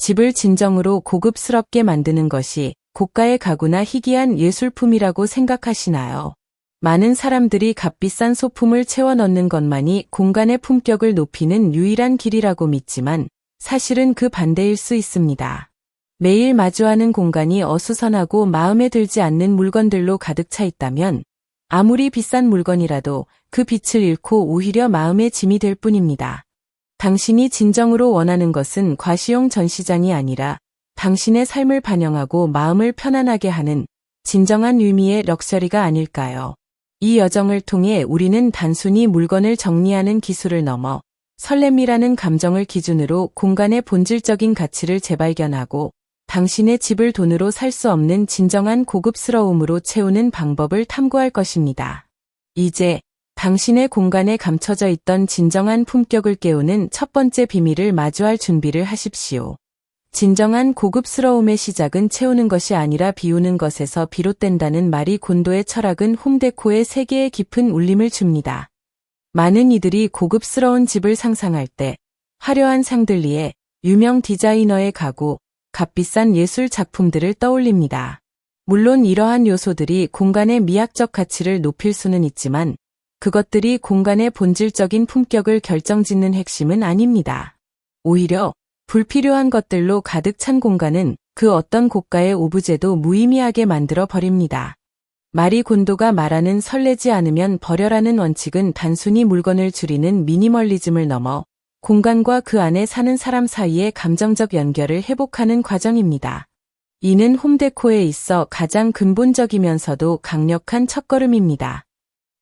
집을 진정으로 고급스럽게 만드는 것이 고가의 가구나 희귀한 예술품이라고 생각하시나요? 많은 사람들이 값비싼 소품을 채워 넣는 것만이 공간의 품격을 높이는 유일한 길이라고 믿지만 사실은 그 반대일 수 있습니다. 매일 마주하는 공간이 어수선하고 마음에 들지 않는 물건들로 가득 차 있다면 아무리 비싼 물건이라도 그 빛을 잃고 오히려 마음의 짐이 될 뿐입니다. 당신이 진정으로 원하는 것은 과시용 전시장이 아니라 당신의 삶을 반영하고 마음을 편안하게 하는 진정한 의미의 럭셔리가 아닐까요? 이 여정을 통해 우리는 단순히 물건을 정리하는 기술을 넘어 설렘이라는 감정을 기준으로 공간의 본질적인 가치를 재발견하고 당신의 집을 돈으로 살 수 없는 진정한 고급스러움으로 채우는 방법을 탐구할 것입니다. 이제 당신의 공간에 감춰져 있던 진정한 품격을 깨우는 첫 번째 비밀을 마주할 준비를 하십시오. 진정한 고급스러움의 시작은 채우는 것이 아니라 비우는 것에서 비롯된다는 말이 곤도의 철학은 홈데코의 세계에 깊은 울림을 줍니다. 많은 이들이 고급스러운 집을 상상할 때 화려한 상들리에 유명 디자이너의 가구, 값비싼 예술 작품들을 떠올립니다. 물론 이러한 요소들이 공간의 미학적 가치를 높일 수는 있지만 그것들이 공간의 본질적인 품격을 결정짓는 핵심은 아닙니다. 오히려 불필요한 것들로 가득 찬 공간은 그 어떤 고가의 오브제도 무의미하게 만들어 버립니다. 마리 곤도가 말하는 설레지 않으면 버려라는 원칙은 단순히 물건을 줄이는 미니멀리즘을 넘어 공간과 그 안에 사는 사람 사이의 감정적 연결을 회복하는 과정입니다. 이는 홈데코에 있어 가장 근본적이면서도 강력한 첫걸음입니다.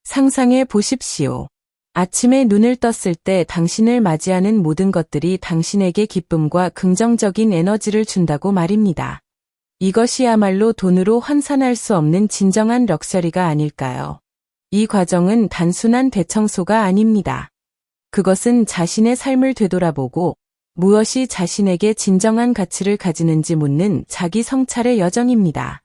상상해 보십시오. 아침에 눈을 떴을 때 당신을 맞이하는 모든 것들이 당신에게 기쁨과 긍정적인 에너지를 준다고 말입니다. 이것이야말로 돈으로 환산할 수 없는 진정한 럭셔리가 아닐까요? 이 과정은 단순한 대청소가 아닙니다. 그것은 자신의 삶을 되돌아보고 무엇이 자신에게 진정한 가치를 가지는지 묻는 자기 성찰의 여정입니다.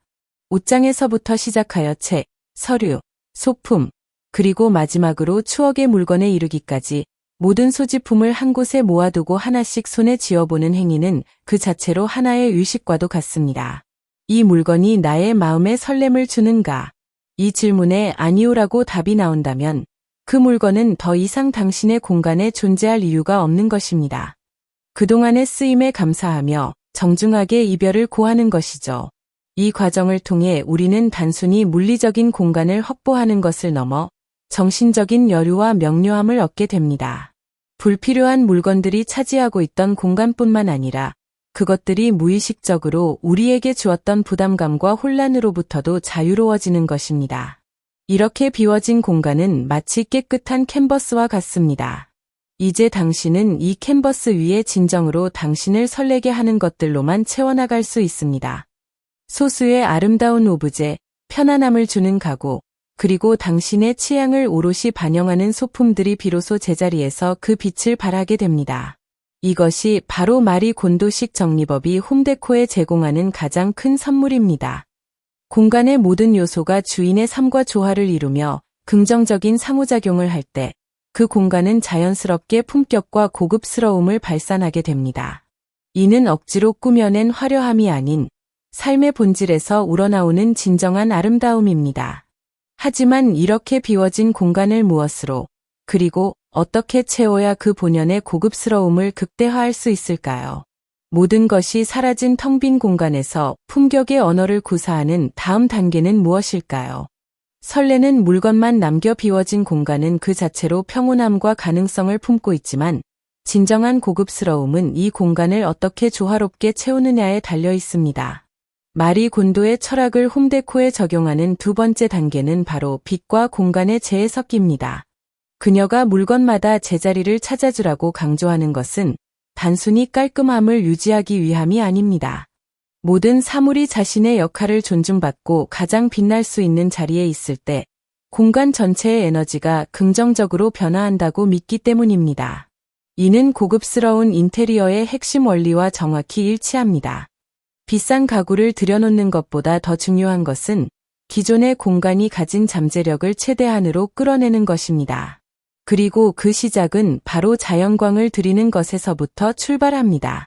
옷장에서부터 시작하여 책, 서류, 소품, 그리고 마지막으로 추억의 물건에 이르기까지 모든 소지품을 한 곳에 모아두고 하나씩 손에 쥐어보는 행위는 그 자체로 하나의 의식과도 같습니다. 이 물건이 나의 마음에 설렘을 주는가? 이 질문에 아니오라고 답이 나온다면 그 물건은 더 이상 당신의 공간에 존재할 이유가 없는 것입니다. 그동안의 쓰임에 감사하며 정중하게 이별을 고하는 것이죠. 이 과정을 통해 우리는 단순히 물리적인 공간을 확보하는 것을 넘어 정신적인 여유와 명료함을 얻게 됩니다. 불필요한 물건들이 차지하고 있던 공간뿐만 아니라 그것들이 무의식적으로 우리에게 주었던 부담감과 혼란으로부터도 자유로워지는 것입니다. 이렇게 비워진 공간은 마치 깨끗한 캔버스와 같습니다. 이제 당신은 이 캔버스 위에 진정으로 당신을 설레게 하는 것들로만 채워나갈 수 있습니다. 소수의 아름다운 오브제, 편안함을 주는 가구, 그리고 당신의 취향을 오롯이 반영하는 소품들이 비로소 제자리에서 그 빛을 발하게 됩니다. 이것이 바로 마리 곤도식 정리법이 홈데코에 제공하는 가장 큰 선물입니다. 공간의 모든 요소가 주인의 삶과 조화를 이루며 긍정적인 상호작용을 할 때 그 공간은 자연스럽게 품격과 고급스러움을 발산하게 됩니다. 이는 억지로 꾸며낸 화려함이 아닌 삶의 본질에서 우러나오는 진정한 아름다움입니다. 하지만 이렇게 비워진 공간을 무엇으로 그리고 어떻게 채워야 그 본연의 고급스러움을 극대화할 수 있을까요? 모든 것이 사라진 텅 빈 공간에서 품격의 언어를 구사하는 다음 단계는 무엇일까요? 설레는 물건만 남겨 비워진 공간은 그 자체로 평온함과 가능성을 품고 있지만 진정한 고급스러움은 이 공간을 어떻게 조화롭게 채우느냐에 달려 있습니다. 마리 곤도의 철학을 홈데코에 적용하는 두 번째 단계는 바로 빛과 공간의 재해석기입니다. 그녀가 물건마다 제자리를 찾아주라고 강조하는 것은 단순히 깔끔함을 유지하기 위함이 아닙니다. 모든 사물이 자신의 역할을 존중받고 가장 빛날 수 있는 자리에 있을 때 공간 전체의 에너지가 긍정적으로 변화한다고 믿기 때문입니다. 이는 고급스러운 인테리어의 핵심 원리와 정확히 일치합니다. 비싼 가구를 들여놓는 것보다 더 중요한 것은 기존의 공간이 가진 잠재력을 최대한으로 끌어내는 것입니다. 그리고 그 시작은 바로 자연광을 들이는 것에서부터 출발합니다.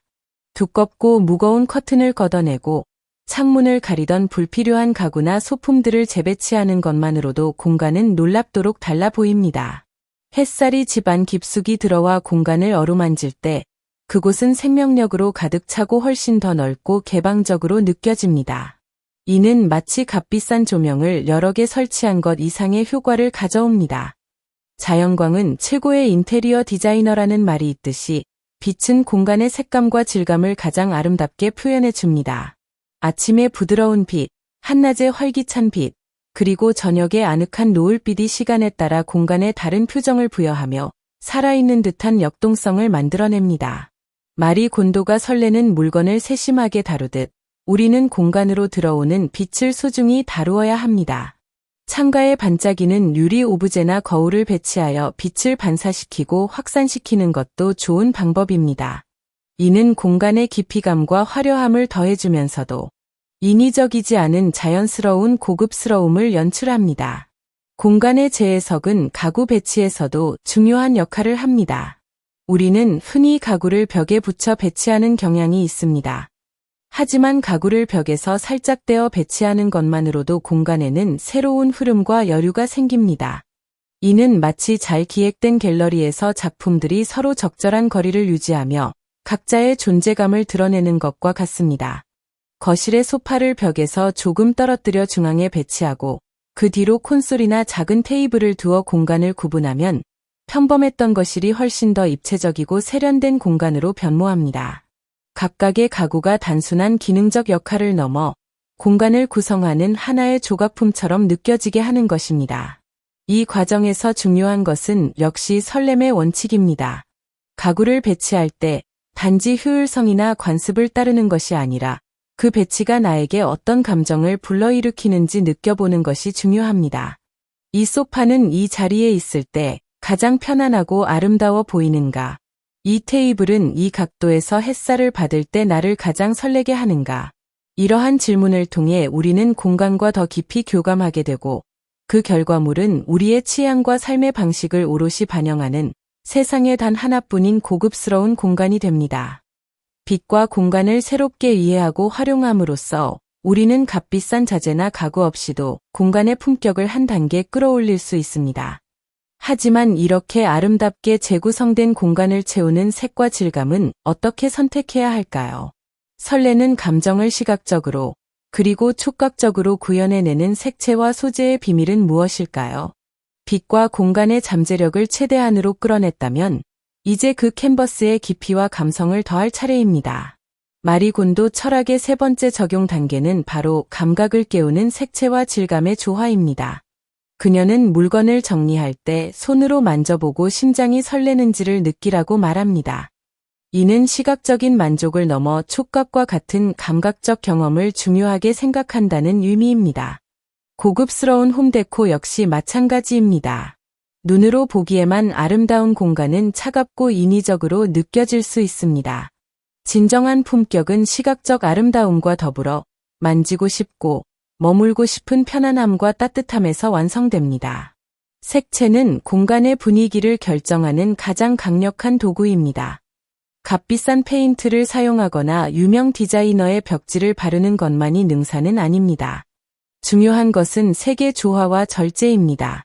두껍고 무거운 커튼을 걷어내고 창문을 가리던 불필요한 가구나 소품들을 재배치하는 것만으로도 공간은 놀랍도록 달라 보입니다. 햇살이 집안 깊숙이 들어와 공간을 어루만질 때 그곳은 생명력으로 가득 차고 훨씬 더 넓고 개방적으로 느껴집니다. 이는 마치 값비싼 조명을 여러 개 설치한 것 이상의 효과를 가져옵니다. 자연광은 최고의 인테리어 디자이너라는 말이 있듯이 빛은 공간의 색감과 질감을 가장 아름답게 표현해 줍니다. 아침의 부드러운 빛, 한낮의 활기찬 빛, 그리고 저녁의 아늑한 노을빛이 시간에 따라 공간에 다른 표정을 부여하며 살아있는 듯한 역동성을 만들어냅니다. 마리 곤도가 설레는 물건을 세심하게 다루듯 우리는 공간으로 들어오는 빛을 소중히 다루어야 합니다. 창가에 반짝이는 유리 오브제나 거울을 배치하여 빛을 반사시키고 확산시키는 것도 좋은 방법입니다. 이는 공간의 깊이감과 화려함을 더해주면서도 인위적이지 않은 자연스러운 고급스러움을 연출합니다. 공간의 재해석은 가구 배치에서도 중요한 역할을 합니다. 우리는 흔히 가구를 벽에 붙여 배치하는 경향이 있습니다. 하지만 가구를 벽에서 살짝 떼어 배치하는 것만으로도 공간에는 새로운 흐름과 여류가 생깁니다. 이는 마치 잘 기획된 갤러리에서 작품들이 서로 적절한 거리를 유지하며 각자의 존재감을 드러내는 것과 같습니다. 거실의 소파를 벽에서 조금 떨어뜨려 중앙에 배치하고 그 뒤로 콘솔이나 작은 테이블을 두어 공간을 구분하면 평범했던 거실이 훨씬 더 입체적이고 세련된 공간으로 변모합니다. 각각의 가구가 단순한 기능적 역할을 넘어 공간을 구성하는 하나의 조각품처럼 느껴지게 하는 것입니다. 이 과정에서 중요한 것은 역시 설렘의 원칙입니다. 가구를 배치할 때 단지 효율성이나 관습을 따르는 것이 아니라 그 배치가 나에게 어떤 감정을 불러일으키는지 느껴보는 것이 중요합니다. 이 소파는 이 자리에 있을 때 가장 편안하고 아름다워 보이는가? 이 테이블은 이 각도에서 햇살을 받을 때 나를 가장 설레게 하는가? 이러한 질문을 통해 우리는 공간과 더 깊이 교감하게 되고 그 결과물은 우리의 취향과 삶의 방식을 오롯이 반영하는 세상에 단 하나뿐인 고급스러운 공간이 됩니다. 빛과 공간을 새롭게 이해하고 활용함으로써 우리는 값비싼 자재나 가구 없이도 공간의 품격을 한 단계 끌어올릴 수 있습니다. 하지만 이렇게 아름답게 재구성된 공간을 채우는 색과 질감은 어떻게 선택해야 할까요? 설레는 감정을 시각적으로 그리고 촉각적으로 구현해내는 색채와 소재의 비밀은 무엇일까요? 빛과 공간의 잠재력을 최대한으로 끌어냈다면 이제 그 캔버스의 깊이와 감성을 더할 차례입니다. 마리곤도 철학의 세 번째 적용 단계는 바로 감각을 깨우는 색채와 질감의 조화입니다. 그녀는 물건을 정리할 때 손으로 만져보고 심장이 설레는지를 느끼라고 말합니다. 이는 시각적인 만족을 넘어 촉각과 같은 감각적 경험을 중요하게 생각한다는 의미입니다. 고급스러운 홈데코 역시 마찬가지입니다. 눈으로 보기에만 아름다운 공간은 차갑고 인위적으로 느껴질 수 있습니다. 진정한 품격은 시각적 아름다움과 더불어 만지고 싶고 머물고 싶은 편안함과 따뜻함에서 완성됩니다. 색채는 공간의 분위기를 결정하는 가장 강력한 도구입니다. 값비싼 페인트를 사용하거나 유명 디자이너의 벽지를 바르는 것만이 능사는 아닙니다. 중요한 것은 색의 조화와 절제입니다.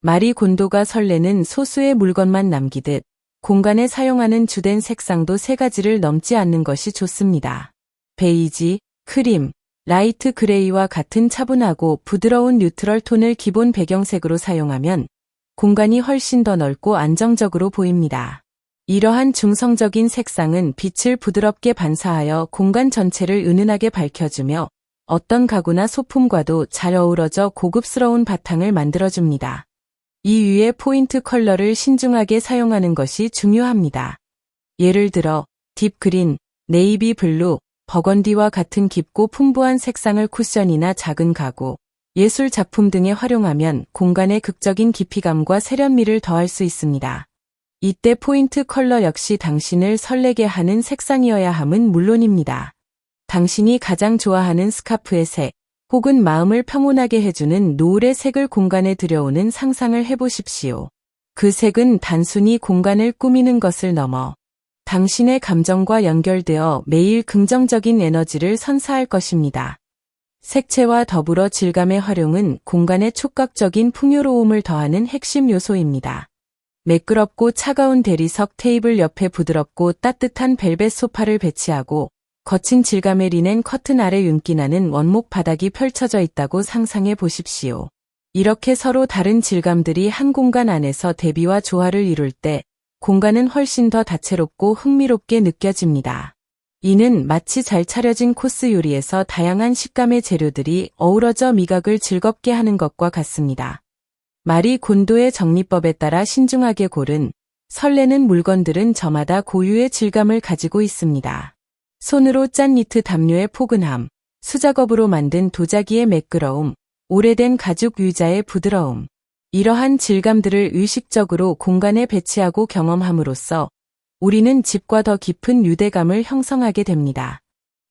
마리 곤도가 설레는 소수의 물건만 남기듯 공간에 사용하는 주된 색상도 세 가지를 넘지 않는 것이 좋습니다. 베이지, 크림, 라이트 그레이와 같은 차분하고 부드러운 뉴트럴 톤을 기본 배경색으로 사용하면 공간이 훨씬 더 넓고 안정적으로 보입니다. 이러한 중성적인 색상은 빛을 부드럽게 반사하여 공간 전체를 은은하게 밝혀주며 어떤 가구나 소품과도 잘 어우러져 고급스러운 바탕을 만들어줍니다. 이 위에 포인트 컬러를 신중하게 사용하는 것이 중요합니다. 예를 들어 딥 그린, 네이비 블루, 버건디와 같은 깊고 풍부한 색상을 쿠션이나 작은 가구, 예술 작품 등에 활용하면 공간의 극적인 깊이감과 세련미를 더할 수 있습니다. 이때 포인트 컬러 역시 당신을 설레게 하는 색상이어야 함은 물론입니다. 당신이 가장 좋아하는 스카프의 색, 혹은 마음을 평온하게 해주는 노을의 색을 공간에 들여오는 상상을 해보십시오. 그 색은 단순히 공간을 꾸미는 것을 넘어 당신의 감정과 연결되어 매일 긍정적인 에너지를 선사할 것입니다. 색채와 더불어 질감의 활용은 공간에 촉각적인 풍요로움을 더하는 핵심 요소입니다. 매끄럽고 차가운 대리석 테이블 옆에 부드럽고 따뜻한 벨벳 소파를 배치하고 거친 질감의 리넨 커튼 아래 윤기나는 원목 바닥이 펼쳐져 있다고 상상해 보십시오. 이렇게 서로 다른 질감들이 한 공간 안에서 대비와 조화를 이룰 때 공간은 훨씬 더 다채롭고 흥미롭게 느껴집니다. 이는 마치 잘 차려진 코스 요리에서 다양한 식감의 재료들이 어우러져 미각을 즐겁게 하는 것과 같습니다. 마리 곤도의 정리법에 따라 신중하게 고른 설레는 물건들은 저마다 고유의 질감을 가지고 있습니다. 손으로 짠 니트 담요의 포근함, 수작업으로 만든 도자기의 매끄러움, 오래된 가죽 의자의 부드러움. 이러한 질감들을 의식적으로 공간에 배치하고 경험함으로써 우리는 집과 더 깊은 유대감을 형성하게 됩니다.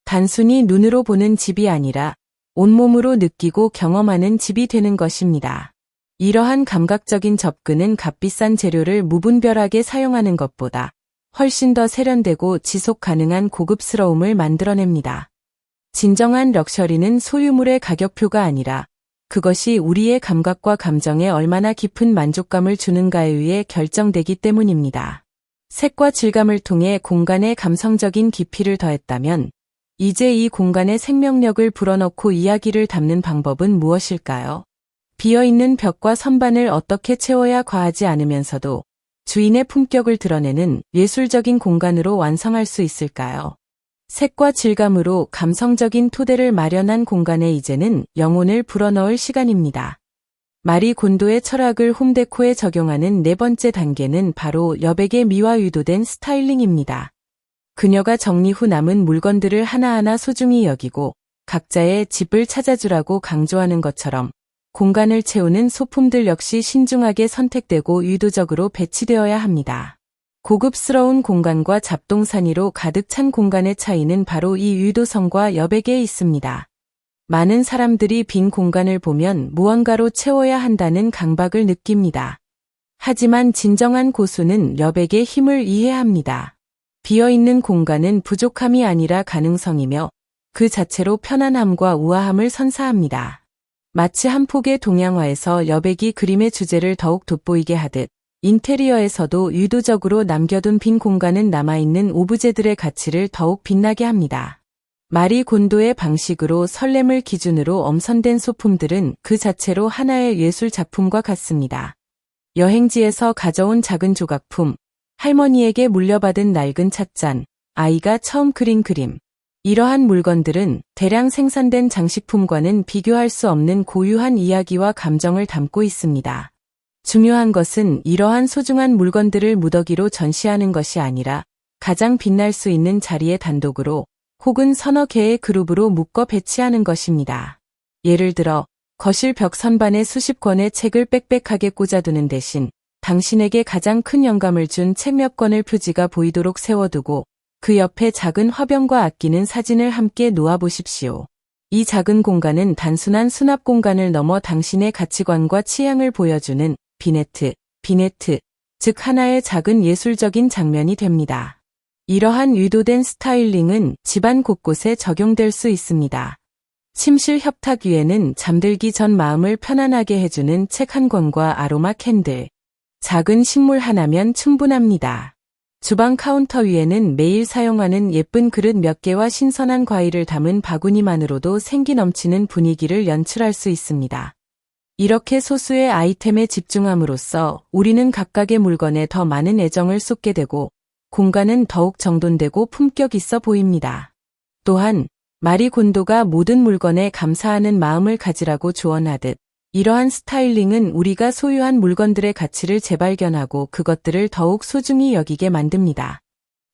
단순히 눈으로 보는 집이 아니라 온몸으로 느끼고 경험하는 집이 되는 것입니다. 이러한 감각적인 접근은 값비싼 재료를 무분별하게 사용하는 것보다 훨씬 더 세련되고 지속 가능한 고급스러움을 만들어냅니다. 진정한 럭셔리는 소유물의 가격표가 아니라 그것이 우리의 감각과 감정에 얼마나 깊은 만족감을 주는가에 의해 결정되기 때문입니다. 색과 질감을 통해 공간에 감성적인 깊이를 더했다면 이제 이 공간에 생명력을 불어넣고 이야기를 담는 방법은 무엇일까요? 비어있는 벽과 선반을 어떻게 채워야 과하지 않으면서도 주인의 품격을 드러내는 예술적인 공간으로 완성할 수 있을까요? 색과 질감으로 감성적인 토대를 마련한 공간에 이제는 영혼을 불어넣을 시간입니다. 마리 곤도의 철학을 홈데코에 적용하는 네 번째 단계는 바로 여백의 미와 유도된 스타일링입니다. 그녀가 정리 후 남은 물건들을 하나하나 소중히 여기고 각자의 집을 찾아주라고 강조하는 것처럼 공간을 채우는 소품들 역시 신중하게 선택되고 의도적으로 배치되어야 합니다. 고급스러운 공간과 잡동사니로 가득 찬 공간의 차이는 바로 이 유도성과 여백에 있습니다. 많은 사람들이 빈 공간을 보면 무언가로 채워야 한다는 강박을 느낍니다. 하지만 진정한 고수는 여백의 힘을 이해합니다. 비어있는 공간은 부족함이 아니라 가능성이며 그 자체로 편안함과 우아함을 선사합니다. 마치 한 폭의 동양화에서 여백이 그림의 주제를 더욱 돋보이게 하듯 인테리어에서도 유도적으로 남겨둔 빈 공간은 남아있는 오브제들의 가치를 더욱 빛나게 합니다. 마리 곤도의 방식으로 설렘을 기준으로 엄선된 소품들은 그 자체로 하나의 예술 작품과 같습니다. 여행지에서 가져온 작은 조각품, 할머니에게 물려받은 낡은 찻잔, 아이가 처음 그린 그림, 이러한 물건들은 대량 생산된 장식품과는 비교할 수 없는 고유한 이야기와 감정을 담고 있습니다. 중요한 것은 이러한 소중한 물건들을 무더기로 전시하는 것이 아니라 가장 빛날 수 있는 자리에 단독으로 혹은 서너 개의 그룹으로 묶어 배치하는 것입니다. 예를 들어 거실 벽 선반에 수십 권의 책을 빽빽하게 꽂아두는 대신 당신에게 가장 큰 영감을 준 책 몇 권을 표지가 보이도록 세워두고 그 옆에 작은 화병과 아끼는 사진을 함께 놓아보십시오. 이 작은 공간은 단순한 수납 공간을 넘어 당신의 가치관과 취향을 보여주는 비네트, 비네트, 즉 하나의 작은 예술적인 장면이 됩니다. 이러한 유도된 스타일링은 집안 곳곳에 적용될 수 있습니다. 침실 협탁 위에는 잠들기 전 마음을 편안하게 해주는 책 한 권과 아로마 캔들, 작은 식물 하나면 충분합니다. 주방 카운터 위에는 매일 사용하는 예쁜 그릇 몇 개와 신선한 과일을 담은 바구니만으로도 생기 넘치는 분위기를 연출할 수 있습니다. 이렇게 소수의 아이템에 집중함으로써 우리는 각각의 물건에 더 많은 애정을 쏟게 되고 공간은 더욱 정돈되고 품격 있어 보입니다. 또한 마리 곤도가 모든 물건에 감사하는 마음을 가지라고 조언하듯 이러한 스타일링은 우리가 소유한 물건들의 가치를 재발견하고 그것들을 더욱 소중히 여기게 만듭니다.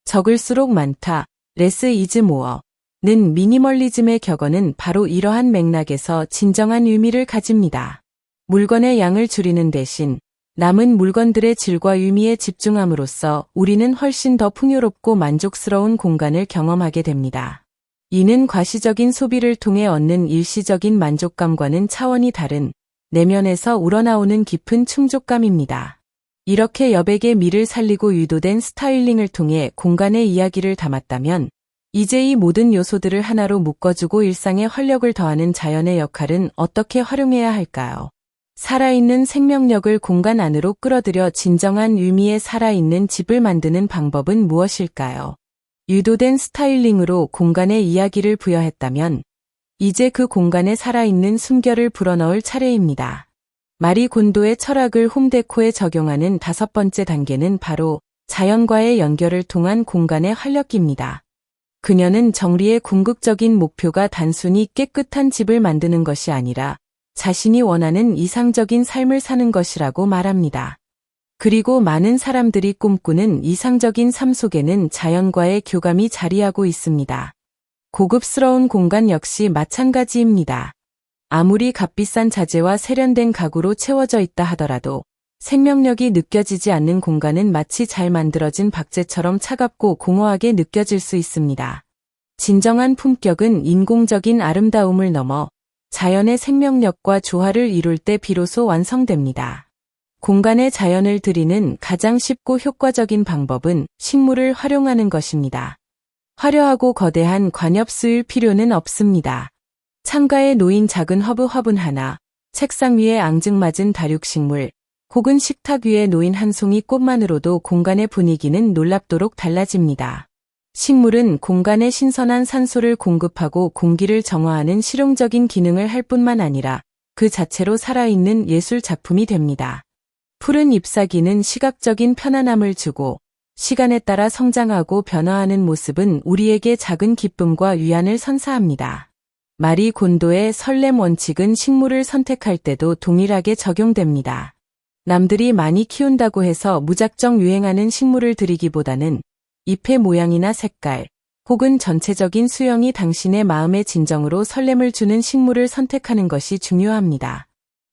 적을수록 많다. 레스 이즈 모어 는 미니멀리즘의 격언은 바로 이러한 맥락에서 진정한 의미를 가집니다. 물건의 양을 줄이는 대신 남은 물건들의 질과 의미에 집중함으로써 우리는 훨씬 더 풍요롭고 만족스러운 공간을 경험하게 됩니다. 이는 과시적인 소비를 통해 얻는 일시적인 만족감과는 차원이 다른 내면에서 우러나오는 깊은 충족감입니다. 이렇게 여백의 미를 살리고 유도된 스타일링을 통해 공간의 이야기를 담았다면 이제 이 모든 요소들을 하나로 묶어주고 일상에 활력을 더하는 자연의 역할은 어떻게 활용해야 할까요? 살아있는 생명력을 공간 안으로 끌어들여 진정한 의미의 살아있는 집을 만드는 방법은 무엇일까요? 유도된 스타일링으로 공간에 이야기를 부여했다면 이제 그 공간에 살아있는 숨결을 불어넣을 차례입니다. 마리 곤도의 철학을 홈데코에 적용하는 다섯 번째 단계는 바로 자연과의 연결을 통한 공간의 활력기입니다. 그녀는 정리의 궁극적인 목표가 단순히 깨끗한 집을 만드는 것이 아니라 자신이 원하는 이상적인 삶을 사는 것이라고 말합니다. 그리고 많은 사람들이 꿈꾸는 이상적인 삶 속에는 자연과의 교감이 자리하고 있습니다. 고급스러운 공간 역시 마찬가지입니다. 아무리 값비싼 자재와 세련된 가구로 채워져 있다 하더라도 생명력이 느껴지지 않는 공간은 마치 잘 만들어진 박제처럼 차갑고 공허하게 느껴질 수 있습니다. 진정한 품격은 인공적인 아름다움을 넘어 자연의 생명력과 조화를 이룰 때 비로소 완성됩니다. 공간에 자연을 들이는 가장 쉽고 효과적인 방법은 식물을 활용하는 것입니다. 화려하고 거대한 관엽수일 필요는 없습니다. 창가에 놓인 작은 허브 화분 하나, 책상 위에 앙증맞은 다육식물, 혹은 식탁 위에 놓인 한 송이 꽃만으로도 공간의 분위기는 놀랍도록 달라집니다. 식물은 공간에 신선한 산소를 공급하고 공기를 정화하는 실용적인 기능을 할 뿐만 아니라 그 자체로 살아있는 예술 작품이 됩니다. 푸른 잎사귀는 시각적인 편안함을 주고 시간에 따라 성장하고 변화하는 모습은 우리에게 작은 기쁨과 위안을 선사합니다. 마리 곤도의 설렘 원칙은 식물을 선택할 때도 동일하게 적용됩니다. 남들이 많이 키운다고 해서 무작정 유행하는 식물을 들이기보다는 잎의 모양이나 색깔, 혹은 전체적인 수영이 당신의 마음의 진정으로 설렘을 주는 식물을 선택하는 것이 중요합니다.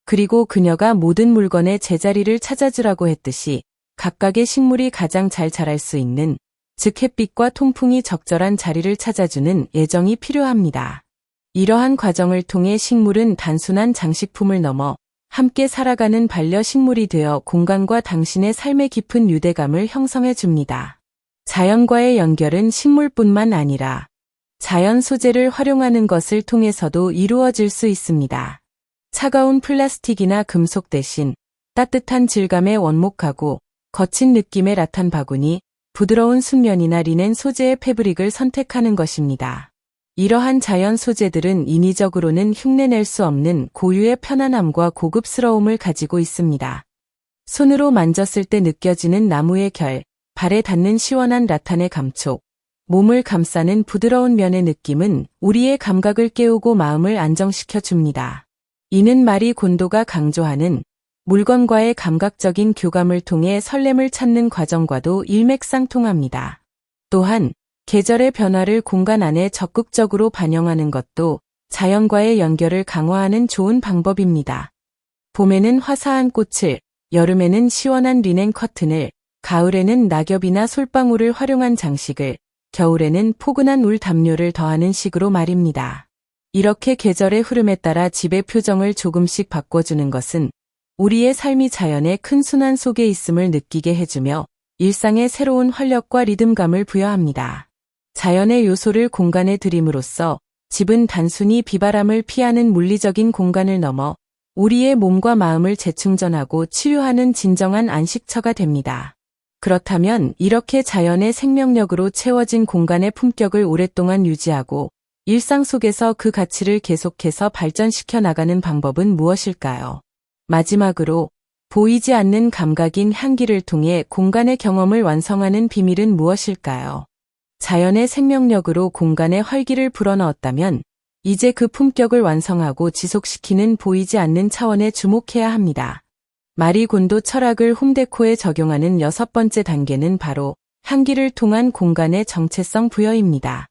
그리고 그녀가 모든 물건의 제자리를 찾아주라고 했듯이 각각의 식물이 가장 잘 자랄 수 있는, 즉 햇빛과 통풍이 적절한 자리를 찾아주는 예정이 필요합니다. 이러한 과정을 통해 식물은 단순한 장식품을 넘어 함께 살아가는 반려식물이 되어 공간과 당신의 삶의 깊은 유대감을 형성해 줍니다. 자연과의 연결은 식물뿐만 아니라 자연 소재를 활용하는 것을 통해서도 이루어질 수 있습니다. 차가운 플라스틱이나 금속 대신 따뜻한 질감의 원목하고 거친 느낌의 라탄 바구니, 부드러운 순면이나 리넨 소재의 패브릭을 선택하는 것입니다. 이러한 자연 소재들은 인위적으로는 흉내낼 수 없는 고유의 편안함과 고급스러움을 가지고 있습니다. 손으로 만졌을 때 느껴지는 나무의 결, 발에 닿는 시원한 라탄의 감촉, 몸을 감싸는 부드러운 면의 느낌은 우리의 감각을 깨우고 마음을 안정시켜 줍니다. 이는 말이 곤도가 강조하는 물건과의 감각적인 교감을 통해 설렘을 찾는 과정과도 일맥상통합니다. 또한 계절의 변화를 공간 안에 적극적으로 반영하는 것도 자연과의 연결을 강화하는 좋은 방법입니다. 봄에는 화사한 꽃을, 여름에는 시원한 리넨 커튼을, 가을에는 낙엽이나 솔방울을 활용한 장식을, 겨울에는 포근한 울 담요를 더하는 식으로 말입니다. 이렇게 계절의 흐름에 따라 집의 표정을 조금씩 바꿔주는 것은 우리의 삶이 자연의 큰 순환 속에 있음을 느끼게 해주며 일상의 새로운 활력과 리듬감을 부여합니다. 자연의 요소를 공간에 들임으로써 집은 단순히 비바람을 피하는 물리적인 공간을 넘어 우리의 몸과 마음을 재충전하고 치유하는 진정한 안식처가 됩니다. 그렇다면 이렇게 자연의 생명력으로 채워진 공간의 품격을 오랫동안 유지하고 일상 속에서 그 가치를 계속해서 발전시켜 나가는 방법은 무엇일까요? 마지막으로 보이지 않는 감각인 향기를 통해 공간의 경험을 완성하는 비밀은 무엇일까요? 자연의 생명력으로 공간에 활기를 불어넣었다면 이제 그 품격을 완성하고 지속시키는 보이지 않는 차원에 주목해야 합니다. 마리 곤도 철학을 홈데코에 적용하는 여섯 번째 단계는 바로 향기를 통한 공간의 정체성 부여입니다.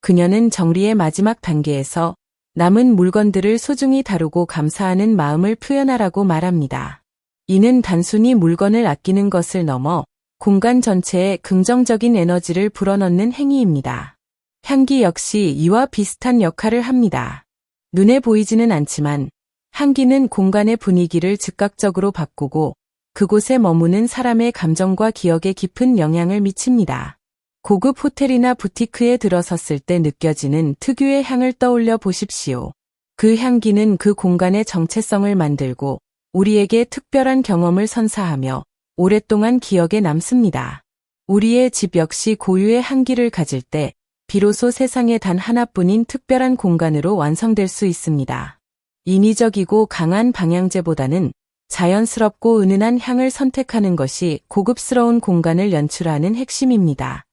그녀는 정리의 마지막 단계에서 남은 물건들을 소중히 다루고 감사하는 마음을 표현하라고 말합니다. 이는 단순히 물건을 아끼는 것을 넘어 공간 전체에 긍정적인 에너지를 불어넣는 행위입니다. 향기 역시 이와 비슷한 역할을 합니다. 눈에 보이지는 않지만 향기는 공간의 분위기를 즉각적으로 바꾸고 그곳에 머무는 사람의 감정과 기억에 깊은 영향을 미칩니다. 고급 호텔이나 부티크에 들어섰을 때 느껴지는 특유의 향을 떠올려 보십시오. 그 향기는 그 공간의 정체성을 만들고 우리에게 특별한 경험을 선사하며 오랫동안 기억에 남습니다. 우리의 집 역시 고유의 향기를 가질 때 비로소 세상에 단 하나뿐인 특별한 공간으로 완성될 수 있습니다. 인위적이고 강한 방향제보다는 자연스럽고 은은한 향을 선택하는 것이 고급스러운 공간을 연출하는 핵심입니다.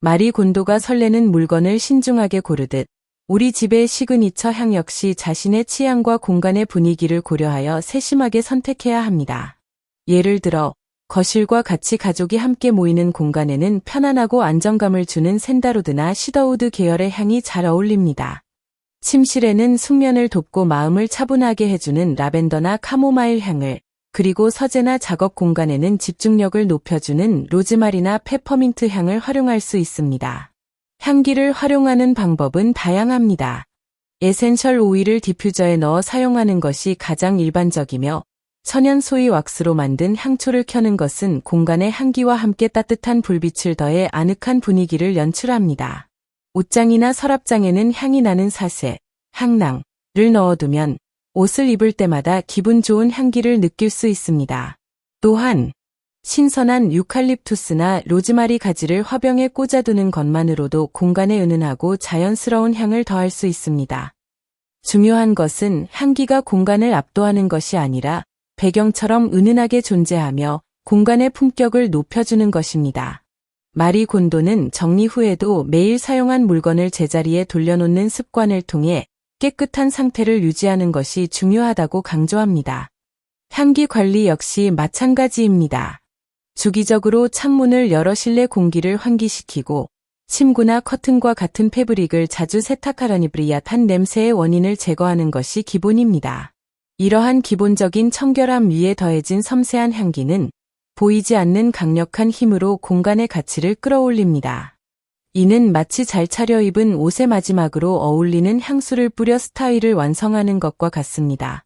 마리 곤도가 설레는 물건을 신중하게 고르듯 우리 집의 시그니처 향 역시 자신의 취향과 공간의 분위기를 고려하여 세심하게 선택해야 합니다. 예를 들어 거실과 같이 가족이 함께 모이는 공간에는 편안하고 안정감을 주는 샌다로드나 시더우드 계열의 향이 잘 어울립니다. 침실에는 숙면을 돕고 마음을 차분하게 해주는 라벤더나 카모마일 향을, 그리고 서재나 작업 공간에는 집중력을 높여주는 로즈마리나 페퍼민트 향을 활용할 수 있습니다. 향기를 활용하는 방법은 다양합니다. 에센셜 오일을 디퓨저에 넣어 사용하는 것이 가장 일반적이며 천연 소이 왁스로 만든 향초를 켜는 것은 공간의 향기와 함께 따뜻한 불빛을 더해 아늑한 분위기를 연출합니다. 옷장이나 서랍장에는 향이 나는 사세, 향낭을 넣어두면 옷을 입을 때마다 기분 좋은 향기를 느낄 수 있습니다. 또한 신선한 유칼립투스나 로즈마리 가지를 화병에 꽂아두는 것만으로도 공간에 은은하고 자연스러운 향을 더할 수 있습니다. 중요한 것은 향기가 공간을 압도하는 것이 아니라 배경처럼 은은하게 존재하며 공간의 품격을 높여주는 것입니다. 마리 곤도는 정리 후에도 매일 사용한 물건을 제자리에 돌려놓는 습관을 통해 깨끗한 상태를 유지하는 것이 중요하다고 강조합니다. 향기 관리 역시 마찬가지입니다. 주기적으로 창문을 열어 실내 공기를 환기시키고 침구나 커튼과 같은 패브릭을 자주 세탁하려니 브리앗한 냄새의 원인을 제거하는 것이 기본입니다. 이러한 기본적인 청결함 위에 더해진 섬세한 향기는 보이지 않는 강력한 힘으로 공간의 가치를 끌어올립니다. 이는 마치 잘 차려입은 옷의 마지막으로 어울리는 향수를 뿌려 스타일을 완성하는 것과 같습니다.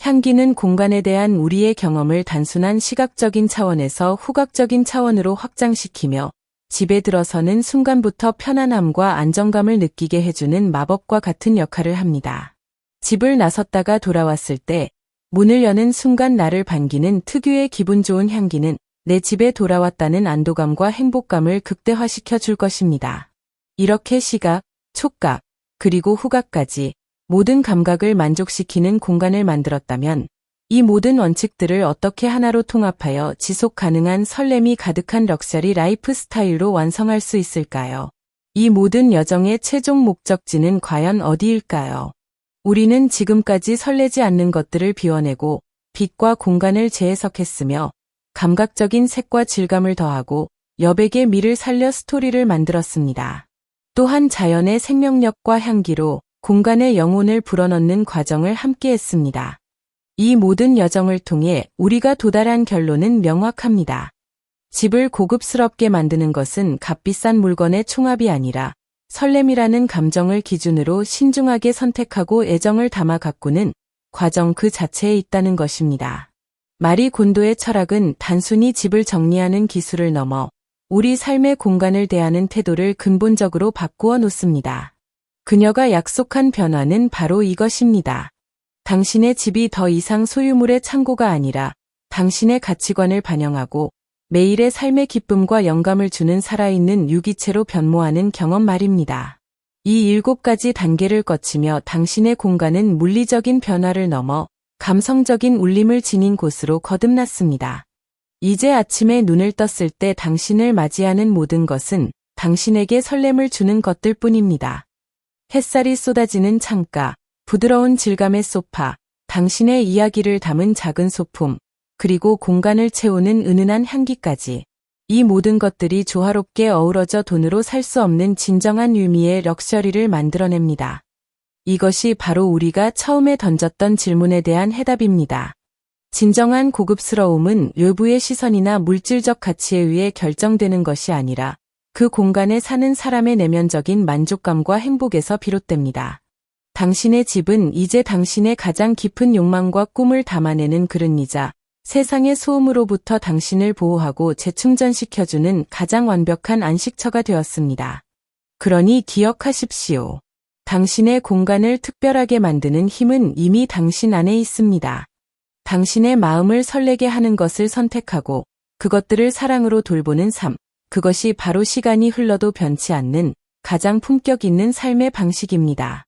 향기는 공간에 대한 우리의 경험을 단순한 시각적인 차원에서 후각적인 차원으로 확장시키며 집에 들어서는 순간부터 편안함과 안정감을 느끼게 해주는 마법과 같은 역할을 합니다. 집을 나섰다가 돌아왔을 때 문을 여는 순간 나를 반기는 특유의 기분 좋은 향기는 내 집에 돌아왔다는 안도감과 행복감을 극대화시켜 줄 것입니다. 이렇게 시각, 촉각, 그리고 후각까지 모든 감각을 만족시키는 공간을 만들었다면 이 모든 원칙들을 어떻게 하나로 통합하여 지속 가능한 설렘이 가득한 럭셔리 라이프 스타일로 완성할 수 있을까요? 이 모든 여정의 최종 목적지는 과연 어디일까요? 우리는 지금까지 설레지 않는 것들을 비워내고 빛과 공간을 재해석했으며 감각적인 색과 질감을 더하고 여백의 미를 살려 스토리를 만들었습니다. 또한 자연의 생명력과 향기로 공간의 영혼을 불어넣는 과정을 함께 했습니다. 이 모든 여정을 통해 우리가 도달한 결론은 명확합니다. 집을 고급스럽게 만드는 것은 값비싼 물건의 총합이 아니라 설렘이라는 감정을 기준으로 신중하게 선택하고 애정을 담아 가꾸는 과정 그 자체에 있다는 것입니다. 마리 곤도의 철학은 단순히 집을 정리하는 기술을 넘어 우리 삶의 공간을 대하는 태도를 근본적으로 바꾸어 놓습니다. 그녀가 약속한 변화는 바로 이것입니다. 당신의 집이 더 이상 소유물의 창고가 아니라 당신의 가치관을 반영하고 매일의 삶의 기쁨과 영감을 주는 살아있는 유기체로 변모하는 경험 말입니다. 이 일곱 가지 단계를 거치며 당신의 공간은 물리적인 변화를 넘어 감성적인 울림을 지닌 곳으로 거듭났습니다. 이제 아침에 눈을 떴을 때 당신을 맞이하는 모든 것은 당신에게 설렘을 주는 것들 뿐입니다. 햇살이 쏟아지는 창가, 부드러운 질감의 소파, 당신의 이야기를 담은 작은 소품, 그리고 공간을 채우는 은은한 향기까지. 이 모든 것들이 조화롭게 어우러져 돈으로 살 수 없는 진정한 의미의 럭셔리를 만들어냅니다. 이것이 바로 우리가 처음에 던졌던 질문에 대한 해답입니다. 진정한 고급스러움은 외부의 시선이나 물질적 가치에 의해 결정되는 것이 아니라 그 공간에 사는 사람의 내면적인 만족감과 행복에서 비롯됩니다. 당신의 집은 이제 당신의 가장 깊은 욕망과 꿈을 담아내는 그릇이자 세상의 소음으로부터 당신을 보호하고 재충전시켜주는 가장 완벽한 안식처가 되었습니다. 그러니 기억하십시오. 당신의 공간을 특별하게 만드는 힘은 이미 당신 안에 있습니다. 당신의 마음을 설레게 하는 것을 선택하고 그것들을 사랑으로 돌보는 삶, 그것이 바로 시간이 흘러도 변치 않는 가장 품격 있는 삶의 방식입니다.